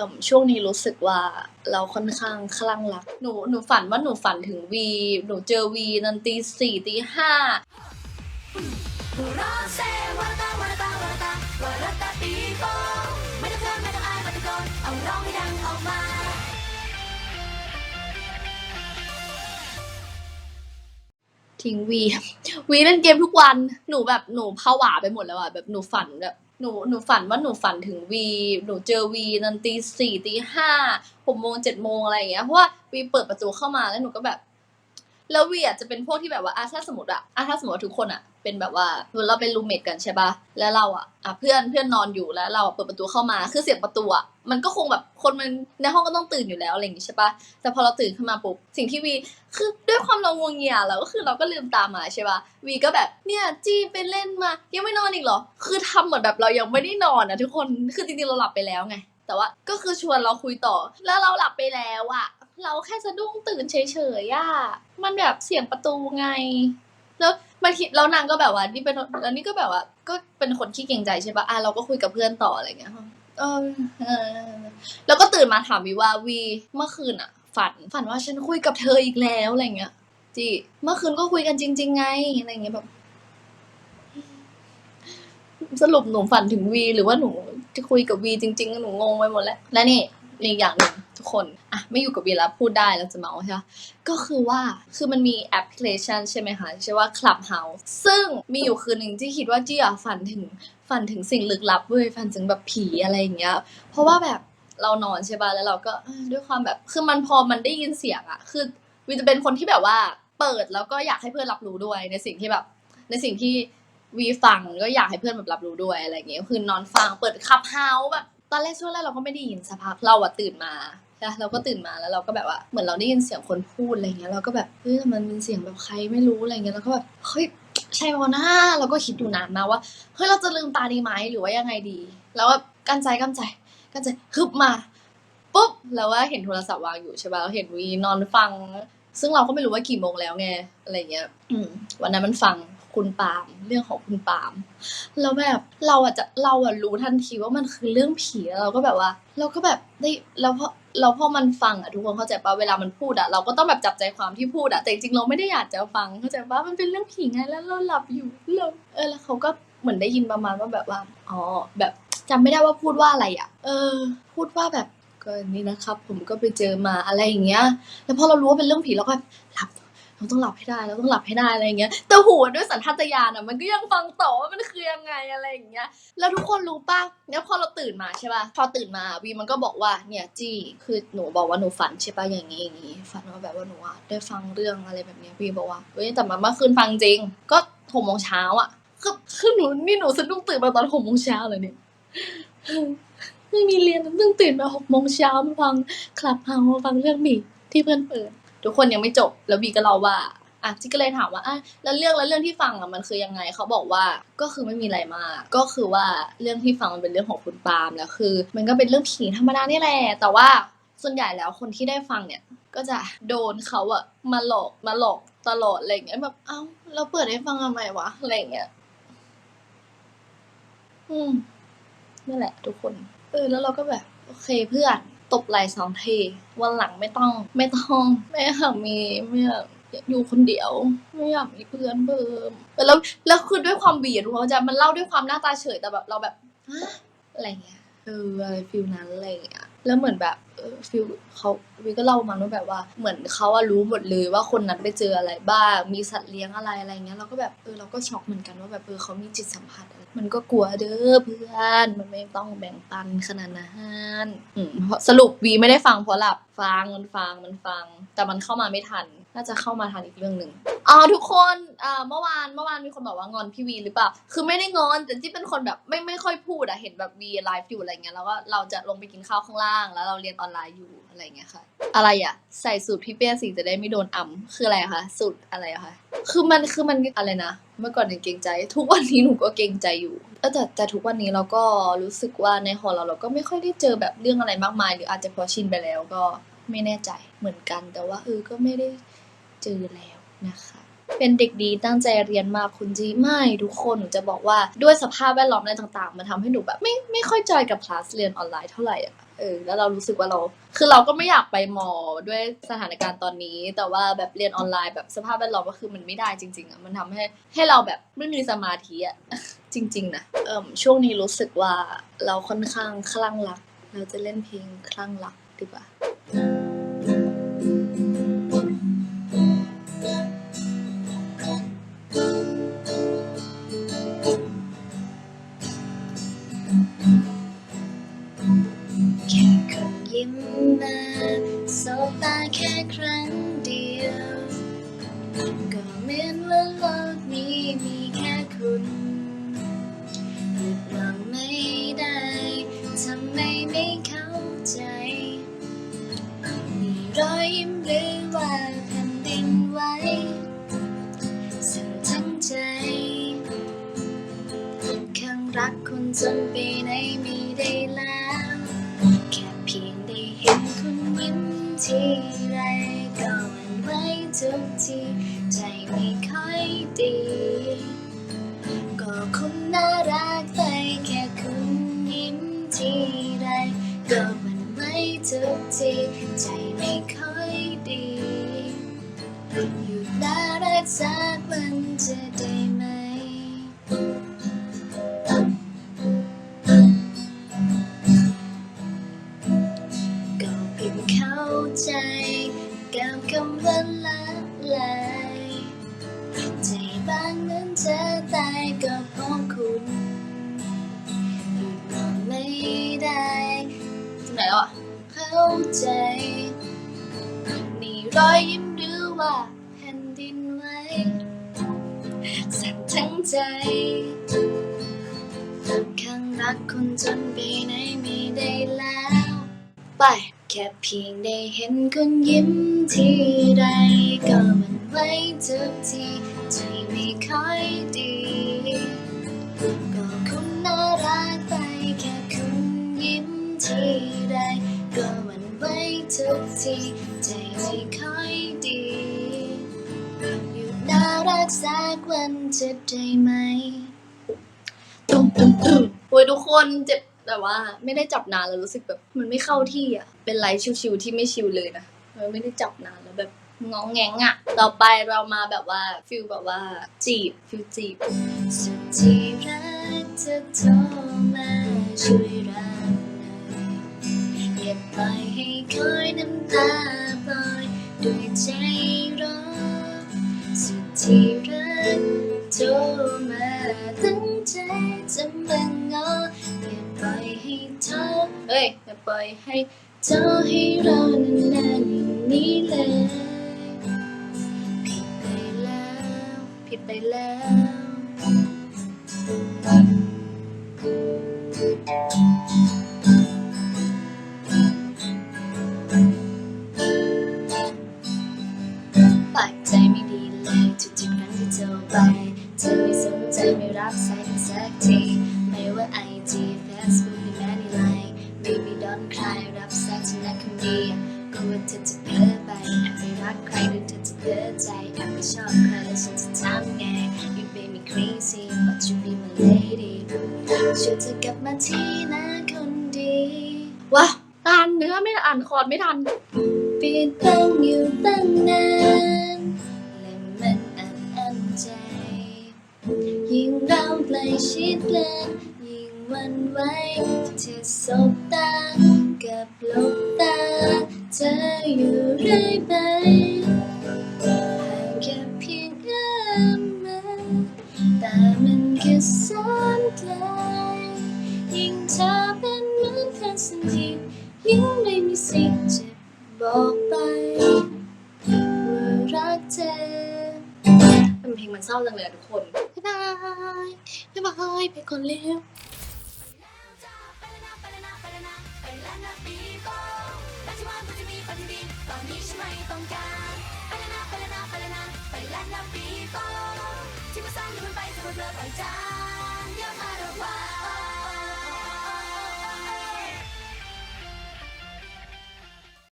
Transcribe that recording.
อ่มช่วงนี้รู้สึกว่าเราค่อนข้างคลั่งรัก หนูหนูฝันว่าหนูฝันถึงวี หนูเจอวีนันตีสี่ตีห้าร้องเซวาตาวาตาวาตาวาตาปีโป้ไม่ต้องเขินไม่ต้องอายไม่ต้องโกนเอาร้องให้ดังออกมาทิ้งวี วีเล่นเกมทุกวัน หนูแบบหนูผวาไปหมดแล้วอะแบบหนูฝันแบบ หนูหนูฝันว่าหนูฝันถึงวี หนูเจอวีนันตีสี่ตีห้าหกโมงเจ็ดโมงอะไรอย่างเงี้ยเพราะว่าวีเปิดประตูเข้ามาแล้วหนูก็แบบ แล้ววีอะจะเป็นพวกที่แบบว่าอะถ้าสมมติอะอะถ้าสมมติว่าทุกคนอะเป็นแบบว่าเราเป็นรูเมทกันใช่ปะแล้วเราอะอะเพื่อนเพื่อนนอนอยู่แล้วเราเปิดประตูเข้ามาคือเสียงประตูอะมันก็คงแบบคนมันในห้องก็ต้องตื่นอยู่แล้วอะไรอย่างงี้ใช่ปะแต่พอเราตื่นขึ้นมาปุ๊บสิ่งที่วีคือด้วยความเรางวงเงียแล้วก็คือเราก็ลืมตามาใช่ปะวีก็แบบเนี่ยจีไปเล่นมายังไม่นอนอีกเหรอ คือทำเหมือนแบบเรายังไม่ได้นอนอะทุกคนคือจริงๆเราหลับไปแล้วไงแต่ว่าก็คือชวนเราคุยต่อแล้วเราหลับไปแล้วอะ เราแค่สะดุ้งตื่นเฉยๆอะมันแบบเสียงประตูไง แล้วบางทีแล้วนางก็แบบว่านี่เป็นแล้วนี่ก็แบบว่า ก็เป็นคนขี้เกรงใจใช่ปะอะเราก็คุยกับเพื่อนต่ออะไรเงี้ยเออเออ แล้วก็ตื่นมาถามวีว่าวีเมื่อคืนอะฝันฝันว่าฉันคุยกับเธออีกแล้วอะไรเงี้ยจีเมื่อคืนก็คุยกันจริง ๆ ไงอะไรเงี้ยแบบ สรุปหนูฝันถึงวี หรือว่าหนูจะคุยกับวีจริง ๆ หนูงงไปหมดแล้ว และนี่อีกอย่างหนึ่ง ทุกคนอะไม่อยู่กับวีแล้วพูดได้แล้วจะเมาใช่ไหมก็คือว่าคือมันมีแอปพลิเคชันใช่ไหมคะชื่อว่า Clubhouse ซึ่งมีอยู่คืนหนึ่งที่คิดว่าจี้อะฝันถึงฝันถึงสิ่งลึกลับเว้ยฝันถึงแบบผีอะไรอย่างเงี้ย เพราะว่าแบบเรานอนใช่ป่ะแล้วเราก็ด้วยความแบบคือมันพอมันได้ยินเสียงอะคือวีจะเป็นคนที่แบบว่าเปิดแล้วก็อยากให้เพื่อนรับรู้ด้วยในสิ่งที่แบบ ในสิ่งที่วีฟังก็อยากให้เพื่อนแบบรับรู้ด้วยอะไรอย่างเงี้ยคือนอนฟังเปิดคับเฮาส์แบบตอนแรกช่วงแรกเราก็ไม่ได้ยินสักพักเราอะตื่นมา เราก็ตื่นมาแล้วเราก็แบบว่าเหมือนเราได้ยินเสียงคนพูดอะไรเงี้ยเราก็แบบเฮ้ยมันเป็นเสียงแบบใครไม่รู้อะไรเงี้ยแล้วก็แบบเฮ้ยใช่ปะนะเราก็คิดอยู่นานนะว่าเฮ้ยเราจะลืมตาดีไหมหรือว่ายังไงดี แล้วแบบกั้นใจกั้นใจกั้นใจฮึบมาปุ๊บแล้วว่าเห็นโทรศัพท์วางอยู่ใช่ป่ะเราเห็นวีนอนฟัง ซึ่งเราก็ไม่รู้ว่ากี่โมงแล้วไงอะไรเงี้ยอืมวันนั้นมันฟังคุณปาล์มเรื่องของคุณปาล์มแล้วแบบเราอะจะเราอะรู้ทันทีว่ามันคือเรื่องผีแล้วเราก็แบบว่า เราก็แบบได้แล้วพอ เราพอมันฟังอะทุกคนเข้าใจปะเวลามันพูดอะเราก็ต้องแบบจับใจความที่พูดอะแต่จริงๆเราไม่ได้อยากจะฟังเข้าใจปะมันเป็นเรื่องผีไงแล้วเราหลับอยู่เราเออแล้วเขาก็เหมือนได้ยินประมาณว่าแบบว่าอ๋อแบบจำไม่ได้ว่าพูดว่าอะไรอะเออ พูดว่าแบบก็นี่นะครับ ผมก็ไปเจอมาอะไรอย่างเงี้ย แล้วพอเรารู้ว่าเป็นเรื่องผีเราก็หลับ เราต้องหลับให้ได้เราต้องหลับให้ได้อะไรอย่างเงี้ยแต่หัวด้วยสัญชาตญาณอะมันก็ยังฟังต่อว่ามันคือยังไงอะไรอย่างเงี้ยแล้วทุกคนรู้ป่ะแล้วพอเราตื่นมาใช่ป่ะพอตื่นมาวีมันก็บอกว่าเนี่ยจี้คือหนูบอกว่าหนูฝันใช่ป่ะอย่างงี้อย่างงี้ฝันว่าแบบว่าหนูอะได้ฟังเรื่องอะไรแบบเนี้ยวีบอกว่าเฮ้ยแต่มาเมื่อคืนฟังจริง ก็หกโมงเช้าอะคือคือหนูนี่หนูสะดุ้งตื่นมาตอนหกโมงเช้าเลยเนี่ยไม่มีเรียนเพิ่งตื่นมาหกโมงเช้ามาฟังคลับเฮามาฟังเรื่องผีที่เพื่อนเปิด ทุกคนยังไม่จบแล้วบีก็เล่าว่าอะจิ๊กก็เลยถามว่าอะแล้วเรื่องแล้วเรื่องที่ฟังอะมันคือยังไงเขาบอกว่าก็คือไม่มีอะไรมากก็คือว่าเรื่องที่ฟังมันเป็นเรื่องของคุณปาล์มแล้วคือ มันก็เป็นเรื่องผีธรรมดานี่แหละแต่ว่าส่วนใหญ่แล้วคนที่ได้ฟังเนี่ยก็จะโดนเขาอะมาหลอกมาหลอกตลอดอะไรอย่างเงี้ยแบบเอ้าเราเปิดให้ฟังทำไมวะอะไรอย่างเงี้ยอืมนั่นแหละ ทุกคน เออแล้วเราก็แบบ โอเคเพื่อน ตบไหล่สองทีวันหลังไม่ต้อง ไม่ต้องไม่อยากมีไม่อยากอยู่คนเดียว ไม่อยากมีเพื่อนเพิ่มแล้วแล้วคือด้วยความบีดทุกคนจะมันเล่าด้วยความหน้าตาเฉยแต่แบบเราแบบอะไรเงี้ยเอออะไรฟิลนั้นอะไรเงี้ยแล้วเหมือนแบบ ฟิลเขาวีก็เล่ามาว่าแบบว่าเหมือนเขาอะรู้หมดเลยว่าคนนั้นไปเจออะไรบ้าง มีสัตว์เลี้ยงอะไรอะไรเงี้ยเราก็แบบเออเราก็ช็อกเหมือนกันว่าแบบเออเขามีจิตสัมผัสอะไรมันก็กลัวเด้อเพื่อนมันไม่ต้องแบ่งปันขนาดนั้นอืมเพราะสรุปวีไม่ได้ฟังเพราะหลับ ฟังมันฟังมันฟัง แต่มันเข้ามาไม่ทัน น่าจะเข้ามาทันอีกเรื่องหนึ่งอ๋อทุกคนอ่าเมื่อวานเมื่อวานมีคนบอกว่างอนพี่วีหรือเปล่า คือไม่ได้งอนแต่ที่เป็นคนแบบไม่ไม่ค่อยพูดอะเห็นแบบวีไลฟ์อยู่อะไรเงี้ยแล้วก็เราจะลงไปกินข้าวข้างล่าง แล้วเราเรียนออนไลน์อยู่อะไรเงี้ยค่ะ อะไรอะใส่สูตรพี่เปี้ยสิจะได้ไม่โดนอ่ำคืออะไรคะสูตรอะไรคะคือมันคือมันอะไรนะ เมื่อก่อนหนูเกรงใจ ทุกวันนี้หนูก็เกรงใจอยู่แต่แต่ทุกวันนี้เราก็รู้สึกว่าในหอเราเราก็ไม่ค่อยได้เจอแบบเรื่องอะไรมากมาย หรืออาจจะเพอชินไปแล้วก็ ไม่แน่ใจเหมือนกัน แต่ว่าเออก็ไม่ได้เจอแล้วนะคะ เป็นเด็กดีตั้งใจเรียนมากคุณจีไม่ทุกคนหนูจะบอกว่าด้วยสภาพแวดล้อมอะไรต่างๆ มันทำให้หนูแบบไม่ไม่ค่อยจอยกับคลาสเรียนออนไลน์เท่าไหร่อะเออแล้วเรารู้สึกว่าเรา คือเราก็ไม่อยากไปมอด้วยสถานการณ์ตอนนี้ แต่ว่าแบบเรียนออนไลน์แบบสภาพแวดล้อมก็คือมันไม่ได้จริงๆอะมันทำให้ให้เราแบบไม่มีสมาธิอะจริง ๆนะเอ่มช่วงนี้รู้สึกว่าเราค่อนข้างคลั่งรัก เราจะเล่นเพลงคลั่งรักดีกว่า ยิ้มมาสบตาแค่ครั้งเดียว ก็เหมือนว่าโลกนี้มีแค่คุณหยุดมองไม่ได้ทำไมไม่เข้าใจ มีรอยยิ้มหรือว่าแผ่นดินไหวสั่นทั้งใจข้างรักคุณจนไปไหนไม่ได้แล้ว ทีไรก็หวั่นไหวทุกทีใจไม่ ไหนแล้วอะ เข้าใจ มีรอยยิ้มหรือว่าแผ่นดินไหวสั่นทั้งใจข้างรักคุณจนไปไหนไม่ได้แล้ว ไป แค่เพียงได้เห็นคุณยิ้มทีไรก็มันไหวทุกทีใจไม่ค่อยดี ทุกทีใจไม่ค่อยดีหยุดน่ารักสักวันจะได้ไหมตุ้มตุ้มตุ้มโอ้ยทุกคนเจ็บแต่ว่าไม่ได้จับนานแล้วรู้สึกแบบมันไม่เข้าที่อะ เป็นไลฟ์ชิวๆที่ไม่ชิวเลยนะเออไม่ได้จับนานแล้วแบบงองแงงอะ ต่อไปเรามาแบบว่าฟิลแบบว่าจีบฟิลจีบสุดที่รักเธอโทรมาช่วยรับหน่อยอย่าปล่อย อยน้ำตาปล่อยด้วยใจร้อนสุดที่รักโทรมาตั้งใจจะมางออย่าปล่อยให้เธอเอ้ยอย่าปล่อยให้เธอให้เรอนานๆอย่างนี้เลยผิดไปแล้วผิดไปแล้วป เธอจะเพ้อใจแอบไปชอบใครแล้วฉันจะทำไง you make me crazy but you be my lady ช่วยเธอกลับมาทีนะคนดีว้าอ่านเนื้อไม่อ่านคอร์ดไม่ทันปิดบังอยู่ตั้งนานและมันอัดอั้นใจ ยิ่งเราใกล้ชิดกันยิ่งหวันไหวที่เธอสบตากับลบตาเธออยู่เรื่อยไป ไกล ยิ่งเธอเป็นเหมือนเพื่อนสนิทยิ่งไม่มีสิทธิ์จะบอกไปว่ารักเธอเป็นเพลงมันเศร้าจังเลยอะทุกคนบ๊ายบายบ๊ายบายไปก่อนเร็วไปแล้วนะไปแล้วนะไปแล้วนะไปแล้วนะปีโป้รักที่ว่ามันจะมีปฏิบินตอนนี้ฉันไม่ต้องการไปแล้วนะไปแล้วนะไปแล้วนะไปแล้วนะปีโป้ที่มาสร้างเดี๋ยวมันไปจะหมดเลยไปจา ง